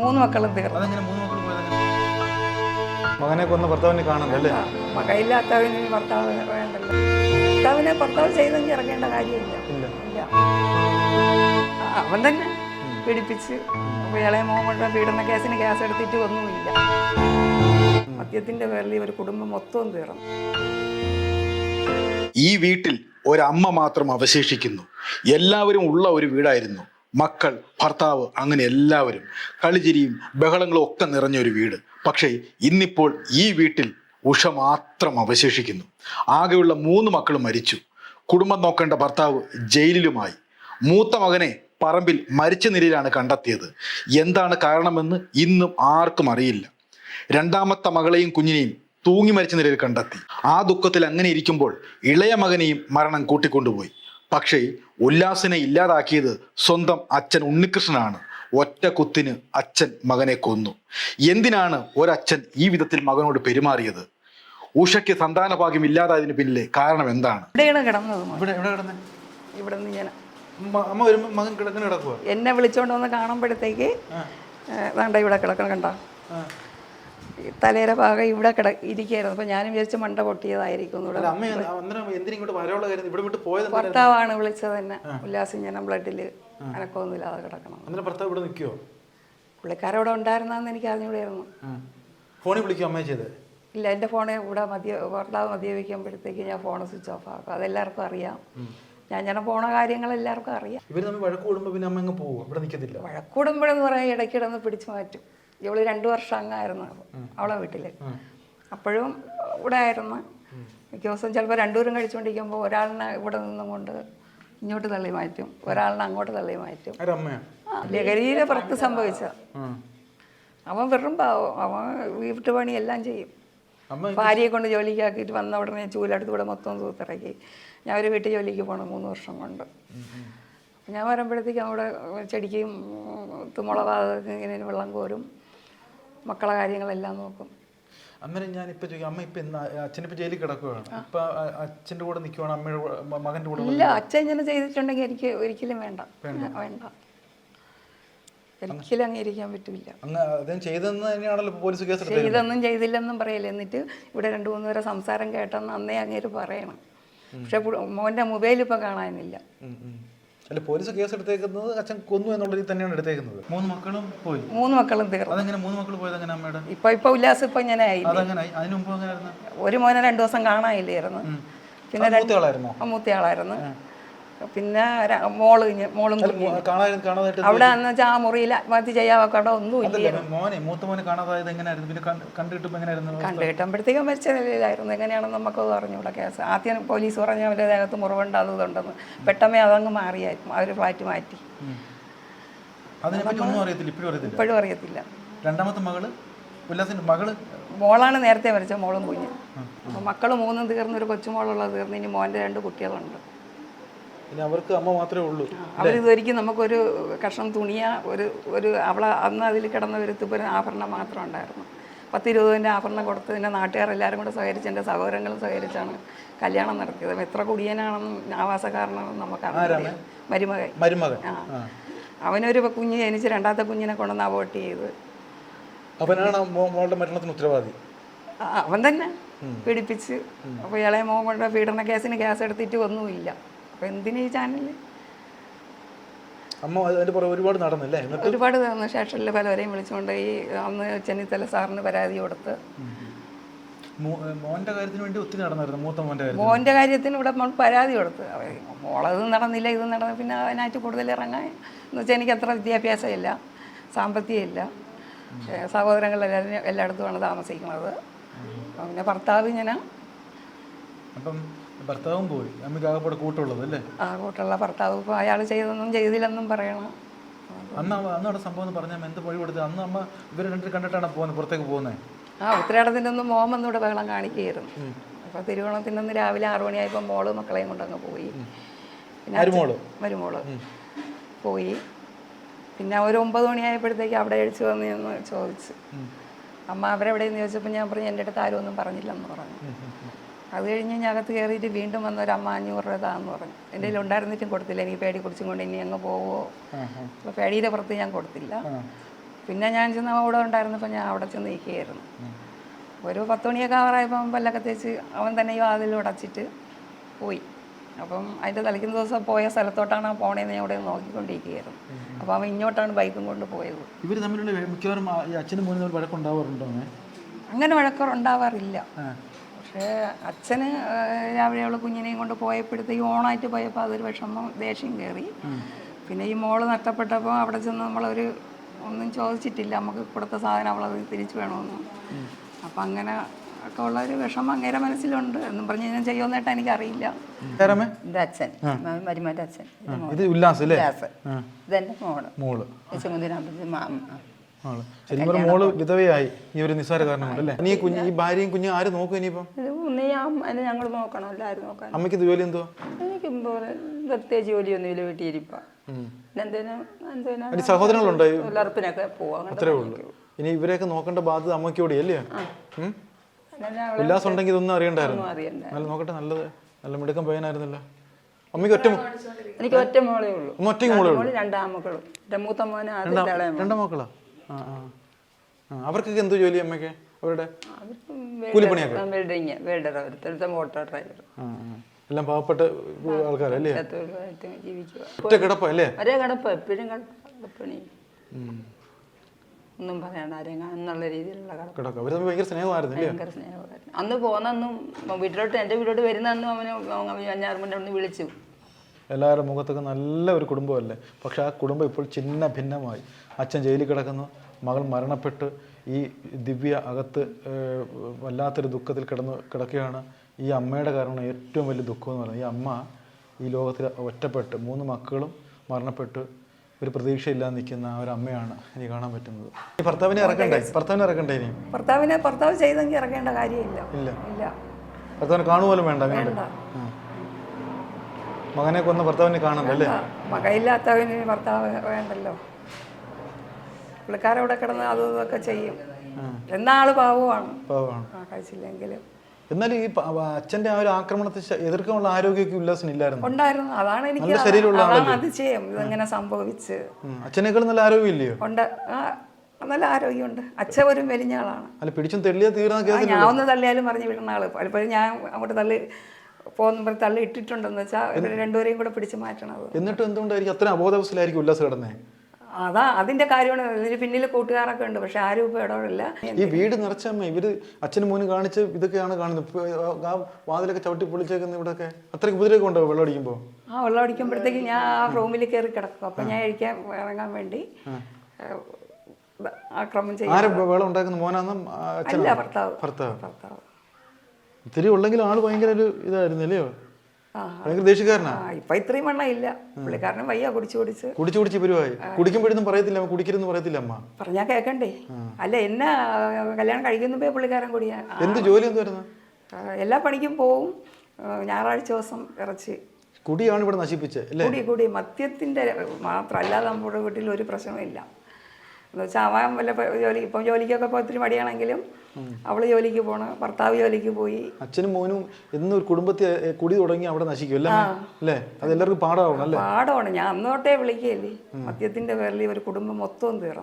മൂന്ന് മക്കളും തീർന്നു മകനെ കൊന്ന ഭർത്താവിനെ കാണണ്ടല്ലേ മകയില്ലാത്തവന് ഭർത്താവ് വേണ്ടല്ലോ. ഭർത്താവിനെ ഭർത്താവ് ചെയ്തെങ്കിൽ ഇറങ്ങേണ്ട കാര്യമില്ല. ഇല്ല. അവൻ തന്നെ പിടിപ്പിച്ച് ഇളയ മോൻ കൊണ്ട് പീഡന കേസിന് കേസ് എടുത്തിട്ട് ഒന്നുമില്ല. മദ്യത്തിന്റെ പേരിൽ ഒരു കുടുംബം മൊത്തവും തീർന്നു. ഈ വീട്ടിൽ ഒരമ്മ മാത്രം അവശേഷിക്കുന്നു. എല്ലാവരും ഉള്ള ഒരു വീടായിരുന്നു. മക്കൾ ഭർത്താവ് അങ്ങനെ എല്ലാവരും കളിചിരിയും ബഹളങ്ങളും ഒക്കെ നിറഞ്ഞൊരു വീട്. പക്ഷേ ഇന്നിപ്പോൾ ഈ വീട്ടിൽ ഉഷ മാത്രം അവശേഷിക്കുന്നു. ആകെയുള്ള മൂന്ന് മക്കൾ മരിച്ചു. കുടുംബം നോക്കേണ്ട ഭർത്താവ് ജയിലിലുമായി. മൂത്ത മകനെ പറമ്പിൽ മരിച്ച നിലയിലാണ് കണ്ടെത്തിയത്. എന്താണ് കാരണമെന്ന് ഇന്നും ആർക്കും അറിയില്ല. രണ്ടാമത്തെ മകളെയും കുഞ്ഞിനെയും തൂങ്ങി മരിച്ച നിലയിൽ കണ്ടെത്തി. ആ ദുഃഖത്തിൽ അങ്ങനെ ഇരിക്കുമ്പോൾ ഇളയ മകനെയും മരണം കൂട്ടിക്കൊണ്ടുപോയി. പക്ഷേ ഉല്ലാസിനെ ഇല്ലാതാക്കിയത് സ്വന്തം അച്ഛൻ ഉണ്ണികൃഷ്ണനാണ്. ഒറ്റ കുത്തിന് അച്ഛൻ മകനെ കൊന്നു. എന്തിനാണ് ഒരച്ഛൻ ഈ വിധത്തിൽ മകനോട് പെരുമാറിയത്? ഉഷയ്ക്ക് സന്താന ഭാഗ്യം ഇല്ലാതായതിന് പിന്നിലെ കാരണം എന്താണ്? ഇവിടെയാണ് കിടന്നത് മോൻ. ഇവിടെ എവിടെ കിടന്നേ? ഇവിടെ നിന്ന് ഞാൻ മ- അമ്മ മകൻ കിടക്കുക എന്നെ വിളിച്ചോണ്ട് വന്ന് കാണുമ്പോഴത്തേക്ക് വേണ്ട ഇവിടെ കിടക്കണം കണ്ട? തലയുടെ ഭാഗം ഇവിടെ കിട ഇരിക്കുകയായിരുന്നു. അപ്പൊ ഞാനും വിചാരിച്ച് മണ്ട പൊട്ടിയതായിരിക്കും? ഭർത്താവാണ് വിളിച്ചത് തന്നെ ഉല്ലാസിങ്ങനെ ബ്ലഡിൽ അനക്കമൊന്നുമില്ലാതെ കിടക്കണം. ഭർത്താവ് ഇവിടെ ഉണ്ടായിരുന്നെന്ന് എനിക്ക് അറിഞ്ഞുകൂടായിരുന്നു ഫോണിൽ വിളിക്കും അമ്മ ചെയ്ത്? ഇല്ല എന്റെ ഫോണ് ഇവിടെ മദ്യ ഭർത്താവ് മദ്യപിക്കുമ്പോഴത്തേക്ക് ഞാൻ ഫോൺ സ്വിച്ച് ഓഫ് ആക്കും. അതെല്ലാവർക്കും അറിയാം. ഞാൻ ഞാൻ പോണ കാര്യങ്ങൾ എല്ലാവർക്കും അറിയാം. ഇവർ തമ്മിൽ വഴക്ക് കൂടുമ്പോ പിന്നെ അമ്മ അങ്ങ് പോകും ഇവിടെ നിൽക്കത്തില്ല വഴക്കൂടുമ്പോഴെന്ന് പറയാൻ ഇടയ്ക്കിടന്ന് പിടിച്ചു മാറ്റും. ഇവൾ രണ്ടു വർഷം അങ്ങായിരുന്നു അവളെ വീട്ടിൽ അപ്പോഴും ഇവിടെ ആയിരുന്നു. മിക്ക ദിവസം ചിലപ്പോൾ രണ്ടുപേരും കഴിച്ചുകൊണ്ടിരിക്കുമ്പോൾ ഒരാളിനെ ഇവിടെ നിന്നും കൊണ്ട് ഇങ്ങോട്ട് തള്ളി മാറ്റും ഒരാളിനെ അങ്ങോട്ട് തള്ളി മാറ്റും. ലഹരിയിലെ പുറത്ത് സംഭവിച്ച. അവൻ വെറും പാവം. അവൻ വീട്ടുപണി എല്ലാം ചെയ്യും. ഭാര്യയെ കൊണ്ട് ജോലിക്കാക്കിയിട്ട് വന്ന ഉടനെ ചൂലെടുത്ത് ഇവിടെ മൊത്തം തൂത്തിറക്കി. ഞാൻ ഒരു വീട്ടിൽ ജോലിക്ക് പോകണം മൂന്ന് വർഷം കൊണ്ട്. ഞാൻ വരുമ്പോഴത്തേക്കും അവിടെ ചെടിക്കും തുമുളകാതൊക്കെ ഇങ്ങനെ വെള്ളം കോരും. മക്കളെ കാര്യങ്ങളെല്ലാം നോക്കും. അന്നേരം ഞാൻ ഇപ്പൊ ചോദിക്കാം അമ്മ ഇപ്പൊ അച്ഛൻ അച്ഛനിപ്പോ ജയിലിൽ കിടക്കുകയാണ് ഇപ്പൊ അച്ഛന്റെ കൂടെ നിൽക്കുവാണ് അമ്മയുടെ മകന്റെ കൂടെ ഇല്ല അച്ഛൻ ഇങ്ങനെ ചെയ്തിട്ടുണ്ടെങ്കിൽ എനിക്ക് ഒരിക്കലും വേണ്ട. വേണ്ട. ഒരിക്കലും അംഗീകരിക്കാൻ പറ്റില്ല. ചെയ്തെന്ന് തന്നെയാണല്ലോ പോലീസ് കേസ് എടുത്തത് ചെയ്തെന്നും ചെയ്തില്ലെന്നും പറയില്ല? എന്നിട്ട് ഇവിടെ രണ്ടു മൂന്ന് പേരെ സംസാരം കേട്ടെന്ന് അന്നേ അങ്ങേര് പറയണം. പക്ഷെ മോന്റെ മൊബൈൽ ഇപ്പൊ കാണാനില്ല. അല്ല പോലീസ് കേസ് എടുത്തേക്കുന്നത് അച്ഛൻ കൊന്നു എന്നുള്ള രീതി തന്നെയാണ് എടുത്തേക്കുന്നത്. മൂന്ന് മക്കളും പോയി. മൂന്ന് മക്കളും തീർന്നു. അതെങ്ങനെ മൂന്ന് മക്കൾ പോയത് അങ്ങനെ അമ്മയുടെ? ഇപ്പൊ ഇപ്പൊ ഉല്ലാസം ഇപ്പൊ ഇങ്ങനെ ആയി അതങ്ങനെ? അതിനു മുമ്പ് അങ്ങനെ ആയിരുന്നു ഒരു മോനെ രണ്ടു ദിവസം കാണാനില്ലായിരുന്നു. പിന്നെ ആ, മൂത്തയാളായിരുന്നു. പിന്നെ മോൾ മോളും അവിടെ എന്ന് വെച്ചാൽ ആ മുറിയിൽ ആത്മഹത്യ ചെയ്യാവൊക്കെ അവിടെ ഒന്നും ഇല്ല മോനെ മൂത്ത മോനെ കാണാതായത് എങ്ങനെയായിരുന്നു പിന്നെ കണ്ട്- കണ്ടിട്ടിപ്പോ എങ്ങനെയായിരുന്നു മരിച്ച നിലയിലായിരുന്നു. എങ്ങനെയാണെന്ന് നമുക്കത് അറിഞ്ഞൂടെ. കേസ് ആദ്യം പോലീസ് പറഞ്ഞ അവരുടെ ദേഹത്ത് മുറിവുണ്ട് അത് ഇതുണ്ടെന്ന് പെട്ടെന്ന് അതങ്ങ് മാറിയായിരുന്നു. അവർ ഫ്ലാറ്റ് മാറ്റി. ഇപ്പോഴും അറിയത്തില്ല. രണ്ടാമത്തെ മകൾ? ഉല്ലാസിന്റെ മകൾ? മോളാണ് നേരത്തെ മരിച്ച മോളും കുഞ്ഞ്. മക്കൾ മൂന്നും തീർന്നൊരു കൊച്ചുമോളുള്ളത് തീർന്ന് ഇനി മോന്റെ രണ്ട് കുട്ടികളുണ്ട്. പിന്നെ അവർക്ക് അമ്മ മാത്രമേ ഉള്ളൂ. അവർ ഇതുവരിക്കും നമുക്കൊരു കഷ്ണം തുണിയ ഒരു ഒരു അവളെ അന്ന് അതിൽ കിടന്ന ഒരു തുപ്പര ആഭരണം മാത്രം ഉണ്ടായിരുന്നു. പത്ത് ഇരുപതിന്റെ ആഭരണം കൊടുത്ത് എന്റെ നാട്ടുകാർ എല്ലാവരും കൂടെ സഹകരിച്ച് എന്റെ സഹോദരങ്ങളും സഹകരിച്ചാണ് കല്യാണം നടത്തിയത്. എത്ര കുടിയനാണെന്നും ആവാസക്കാരനാണെന്നും നമുക്കറിയാം മരുമകൻ. മരുമകൻ. ആ. അവനൊരു കുഞ്ഞ് ജനിച്ച് രണ്ടാമത്തെ കുഞ്ഞിനെ കൊണ്ടുവന്ന് അബോട്ട് ചെയ്ത്. അവനാണ് മോളുടെ മരണത്തിന് ഉത്തരവാദി. അവൻ തന്നെ പീഡിപ്പിച്ച്. അപ്പോൾ ഇളയ മോൻ കൊണ്ട് പീഡന കേസിന് കേസ് എടുത്തിട്ട് ഒന്നുമില്ല. എന്തിനാ ഈ ചാനലിൽ അമ്മ അതിന്റെ പുറകെ ഒരുപാട് നടന്നില്ലേ? ഒരുപാട് നടന്നു. സ്റ്റേഷനിൽ പലവരെയും വിളിച്ചുകൊണ്ട് ഈ അന്ന് ചെന്നിത്തല സാറിന് പരാതി കൊടുത്ത്. മോന്റെ കാര്യത്തിന് വേണ്ടി ഒത്തിരി നടന്നായിരുന്നു. മൂത്ത മോന്റെ കാര്യത്തിന്. മോന്റെ കാര്യത്തിന് ഇവിടെ മോൾ പരാതി കൊടുത്ത്. മോളത് നടന്നില്ല ഇത് നടന്നു പിന്നെ അതിനായിട്ട് കൂടുതൽ ഇറങ്ങാൻ എന്ന് വെച്ചാൽ എനിക്ക് അത്ര വിദ്യാഭ്യാസം വിദ്യാഭ്യാസമില്ല സാമ്പത്തികമില്ല സഹോദരങ്ങൾ എല്ലാവരും എല്ലായിടത്തുമാണ് താമസിക്കുന്നത്. പിന്നെ ഭർത്താവ് ഇങ്ങനെ. അപ്പം ഭർത്താവും പോയി. അമ്മയ്ക്ക് ആകെപ്പാടെ കൂട്ടുള്ളത് അല്ലേ? ആ കൂട്ടുള്ള ഭർത്താവ് ഇപ്പോൾ അയാൾ ചെയ്തൊന്നും ചെയ്തില്ലെന്നും പറയണം. അന്ന് അവ- അന്ന് അവിടെ സംഭവം എന്ന് പറഞ്ഞാൽ എന്ത് പോയി കൊടുത്തത് അന്ന് അമ്മ ഇവർ രണ്ടും കണ്ടിട്ടാണ് പോകുന്നത് പുറത്തേക്ക് പോകുന്നത് ആ ഉത്തരാടത്തിന്റെ ഒന്ന് മോമെന്ന് ഇവിടെ ബഹളം കാണിക്കുകയായിരുന്നു. അപ്പോൾ തിരുവോണത്തിന്റെ ഒന്ന് രാവിലെ ആറു മണിയായപ്പോൾ മോൾ മക്കളെയും കൊണ്ടങ്ങ് പോയി. പിന്നെ അച്ഛൻ- മരുമോൾ? മരുമോൾ പോയി. പിന്നെ ഒരു ഒമ്പത് മണിയായപ്പോഴത്തേക്ക് അവിടെ അഴിച്ചു വന്ന് എന്ന് ചോദിച്ചു. അമ്മ അവരെവിടെയെന്ന് ചോദിച്ചപ്പോൾ ഞാൻ പറഞ്ഞു എന്റെ അടുത്ത് ആരും ഒന്നും പറഞ്ഞില്ലെന്ന് പറഞ്ഞു. അത് കഴിഞ്ഞ് ഞാൻ അകത്ത് കയറിയിട്ട് വീണ്ടും വന്ന ഒരു അമ്മ അഞ്ഞൂറ് രൂപ താന്ന് പറഞ്ഞു. എന്റെ കയ്യിൽ ഉണ്ടായിരുന്നിട്ടും കൊടുത്തില്ല. എനിക്ക് പേടി കുടിച്ചും കൊണ്ട് ഇനി അങ്ങ് പോവോ? അപ്പോൾ പേടിയുടെ പുറത്ത് ഞാൻ കൊടുത്തില്ല. പിന്നെ ഞാൻ ചെന്ന് അവിടെ ഉണ്ടായിരുന്നപ്പോൾ ഞാൻ അവിടെ ചെന്ന് നിൽക്കുകയായിരുന്നു. ഒരു പത്ത് മണിയൊക്കെ ആവാറായപ്പം പല്ലൊക്കെ തേച്ച് അവൻ തന്നെ ഈ വാതിൽ ഉടച്ചിട്ട് പോയി. അപ്പം അതിന്റെ തളിക്കുന്ന ദിവസം പോയ സ്ഥലത്തോട്ടാണ് ആ പോണേന്ന് ഞാൻ ഇവിടെ നോക്കിക്കൊണ്ടിരിക്കുകയായിരുന്നു. അപ്പോൾ അവൻ ഇങ്ങോട്ടാണ് ബൈക്കും കൊണ്ട് പോയത്. ഇവർ തമ്മിലുള്ള മിക്കവാറും അച്ഛനും മോനും വഴക്കുണ്ടാവാറുണ്ടോ അങ്ങനെ? വഴക്കുണ്ടാവാറില്ല. പക്ഷേ അച്ഛന് രാവിലെ അവൾ കുഞ്ഞിനെയും കൊണ്ട് പോയപ്പോഴത്തേക്ക് ഓണായിട്ട് പോയപ്പോൾ അതൊരു വിഷമം ദേഷ്യം കയറി. പിന്നെ ഈ മോൾ നഷ്ടപ്പെട്ടപ്പോൾ അവിടെ ചെന്ന് നമ്മളൊരു ഒന്നും ചോദിച്ചിട്ടില്ല നമുക്ക് കൊടുത്ത സാധനം അവളത് തിരിച്ചു വേണമെന്ന് അപ്പം അങ്ങനെ ഒക്കെ ഉള്ള ഒരു വിഷമം അങ്ങേരെ മനസ്സിലുണ്ട്. എന്നും പറഞ്ഞ് ഞാൻ ചെയ്യുമെന്നായിട്ട് എനിക്കറിയില്ല. എന്റെ അച്ഛൻ. മരുമാന്റെ അച്ഛൻ. ഇത് ഉല്ലാസ് ഉല്ലാസ്. ഇതെന്റെ മോൾ. മോൾ. മാമ. ആൾ. ശരിക്കും മോൾ വിധവയായി. ഈ ഒരു നിസ്സാര കാരണം കൊണ്ടല്ലേ നീ കുഞ്ഞ് ഈ ഭാര്യയും കുഞ്ഞും ആര് നോക്കും ഇനിയിപ്പം നീ അതിനെ ഞങ്ങൾ നോക്കണം എല്ലാവരും നോക്കാൻ അമ്മയ്ക്ക് ഇത് ജോലി എന്തോ എനിക്ക് പ്രത്യേകിച്ച് ജോലിയൊന്നുമില്ല എന്തിനാ ഈ സഹോദരങ്ങളുണ്ടോ തൊഴിലുറപ്പിനൊക്കെ പോവാം അത്രേ ഉള്ളൂ. ഇനി ഇവരെയൊക്കെ നോക്കേണ്ട ബാധ്യത അമ്മയ്ക്കോടി അല്ലേ? ഉം? അങ്ങനെ ഉല്ലാസം ഉണ്ടെങ്കിൽ ഇതൊന്നും അറിയണ്ടായിരുന്നു. നല്ല നോക്കട്ടെ നല്ലത്. നല്ല മിടുക്കം പയ്യനായിരുന്നല്ലോ. അമ്മയ്ക്ക് ഒറ്റ എനിക്ക് ഒറ്റ മോളേ ഉള്ളൂ. ഒറ്റ മോളേ ഉള്ളൂ? മോൾ രണ്ടാമക്കളും എന്റെ മൂത്ത മോനെ. രണ്ടാ മക്കളാ? അവർക്കൊക്കെ എന്തോ ജോലി അമ്മയ്ക്ക്? അവരുടെ കൂലിപ്പണിയൊക്കെ? വെൽഡർ ഒരുത്തരത്തെ മോട്ടോർ ഡ്രൈവർ. എല്ലാം പാവപ്പെട്ട ആൾക്കാരല്ലേ? ഒറ്റ കിടപ്പ അല്ലേ? ഒരേ കിടപ്പ് എപ്പോഴും കിടപ്പണി. ഒന്നും പറയണ്ട ആരെയും എന്നുള്ള രീതിയിലുള്ള കിടക്ക. അവർ ഭയങ്കര സ്നേഹമായിരുന്നു ഭയങ്കര സ്നേഹമായിരുന്നു. അന്ന് പോന്നന്നും വീട്ടിലോട്ട് എന്റെ വീട്ടിലോട്ട് വരുന്നന്നും അവന് അഞ്ഞാറ് മണി വിളിച്ചു. എല്ലാവരുടെ മുഖത്തൊക്കെ നല്ല ഒരു കുടുംബമല്ലേ? പക്ഷെ ആ കുടുംബം ഇപ്പോൾ ചിന്ന ഭിന്നമായി. അച്ഛൻ ജയിലിൽ കിടക്കുന്നു മകൾ മരണപ്പെട്ട് ഈ ദിവ്യ അകത്ത് വല്ലാത്തൊരു ദുഃഖത്തിൽ കിടന്ന് കിടക്കുകയാണ്. ഈ അമ്മയുടെ കാരണം ഏറ്റവും വലിയ ദുഃഖം എന്ന് പറയുന്നത്. ഈ അമ്മ ഈ ലോകത്തിൽ ഒറ്റപ്പെട്ട് മൂന്ന് മക്കളും മരണപ്പെട്ട് ഒരു പ്രതീക്ഷയില്ലാതെ നിൽക്കുന്ന ആ ഒരു അമ്മയാണ് ഇനി കാണാൻ പറ്റുന്നത്. ഈ ഭർത്താവിനെ ഇറക്കണ്ടേ? ഭർത്താവിനെ ഇറക്കണ്ടേ ഇനി? ഭർത്താവിനെ ഭർത്താവ് ചെയ്തെങ്കിൽ ഇറക്കേണ്ട കാര്യമില്ല. ഇല്ല. ഇല്ല. ഭർത്താവിനെ കാണുപോലും വേണ്ട വേണ്ട. മകനെ കൊന്ന ഭർത്താവിനെ കാണണ്ട അല്ലേ മകയില്ലാത്തവന് ഭർത്താവ് വേണ്ടല്ലോ. പുള്ളിക്കാരവിടെ കിടന്ന് അതും ഇതൊക്കെ ചെയ്യും. എന്നാൾ പാവമാണ്. കഴിച്ചില്ലെങ്കിലും. എന്നാലും ഈ അച്ഛന്റെ ആ ഒരു ആക്രമണത്തെ എതിർക്കാനുള്ള ആരോഗ്യമൊക്കെ ഉല്ലാസിന് ഇല്ലായിരുന്നു? ഉണ്ടായിരുന്നു. അതാണ് എനിക്ക് ശരീരമുള്ള അതിശയം. ഇതെങ്ങനെ സംഭവിച്ച്. അച്ഛനേക്കാളും നല്ല ആരോഗ്യമില്ലയോ? ഉണ്ട്. ആ നല്ല ആരോഗ്യമുണ്ട്. അച്ഛൻ ഒരു മെലിഞ്ഞ ആളാണ്. അല്ല പിടിച്ചും തള്ളിയാ തീർന്ന ഞാൻ ഒന്ന് തള്ളിയാലും പറഞ്ഞു വിടുന്ന ആൾ. പലപ്പോഴും ഞാൻ അങ്ങോട്ട് തള്ളി പോകുമ്പോൾ തള്ളി ഇട്ടിട്ടുണ്ടെന്ന് വെച്ചാൽ രണ്ടുപേരെയും കൂടെ പിടിച്ച് മാറ്റണത്. എന്നിട്ടും എന്തുകൊണ്ടായിരിക്കും? അത്ര അബോധാവസ്ഥയിലായിരിക്കും ഉല്ലാസ് കിടന്നേ? അതാ അതിന്റെ കാര്യമാണ്. ഇതിന് പിന്നിൽ കൂട്ടുകാരൊക്കെ ഉണ്ട് പക്ഷെ ആരും ഇപ്പൊ ഇടപെടില്ല. ഈ വീട് നിറച്ചമ്മ ഇവർ അച്ഛനും മോനും കാണിച്ച് ഇതൊക്കെയാണ് കാണുന്നത്. ആ വാതിലൊക്കെ ചവിട്ടി പൊളിച്ചേക്കുന്ന ഇവിടെയൊക്കെ അത്രയ്ക്ക് ഉപദ്രവം ഉണ്ടോ വെള്ളം അടിക്കുമ്പോൾ ആ വെള്ളം അടിക്കുമ്പോഴത്തേക്ക് ഞാൻ ആ റൂമിൽ കയറി കിടക്കും. അപ്പൊ ഞാൻ കഴിക്കാൻ ഇറങ്ങാൻ വേണ്ടി ആക്രമം ചെയ്യും ആരെ വെള്ളം ഉണ്ടാക്കുന്ന മോനാന്നും ഭർത്താവ്. ഭർത്താവ്. ഭർത്താവ്. ഇത്തിരി ഉള്ളെങ്കിൽ ആൾ ഭയങ്കര ഒരു ഇതായിരുന്നു അല്ലയോ? ഭയങ്കര ദേഷ്യക്കാരനാ? ഇപ്പൊ ഇത്രയും വണ്ണം ഇല്ല. പുള്ളിക്കാരനും വയ്യ കുടിച്ചു കുടിച്ച്. കുടിച്ചു കുടിച്ച് പരിവായി. കുടിക്കുമ്പോഴൊന്നും പറയത്തില്ല കുടിക്കരുന്ന് പറയത്തില്ല അമ്മ. പറഞ്ഞാ കേക്കണ്ടേ? അല്ല എന്നെ കല്യാണം കഴിക്കുന്നുമ്പേ പുള്ളിക്കാരൻ കുടിയാ എന്ത് ജോലി എന്തായിരുന്നു? എല്ലാ പണിക്കും പോവും. ഞായറാഴ്ച ദിവസം ഇറച്ചി. കുടിയാണ് ഇവിടെ നശിപ്പിച്ചത് കുടി കുടി. മദ്യത്തിന്റെ മദ്യത്തിന്റെ മാത്രം അല്ലാതെ നമ്മുടെ വീട്ടിൽ ഒരു പ്രശ്നമില്ല എന്ന് വെച്ചാൽ അവൻ വല്ല ജോലി ഇപ്പം ജോലിക്കൊക്കെ ഇപ്പോൾ ഒത്തിരി മടിയാണെങ്കിലും അവൾ ജോലിക്ക് പോണ ഭർത്താവ് ജോലിക്ക് പോയി. അച്ഛനും മോനും എന്നും ഒരു കുടുംബത്തെ കുടി തുടങ്ങി അവിടെ നശിക്കും അല്ലേ അത് എല്ലാവർക്കും ഞാൻ അന്നോട്ടേ തൊട്ടേ വിളിക്കുകയല്ലേ മദ്യത്തിന്റെ പേരിൽ ഒരു കുടുംബം മൊത്തം തീർന്നു.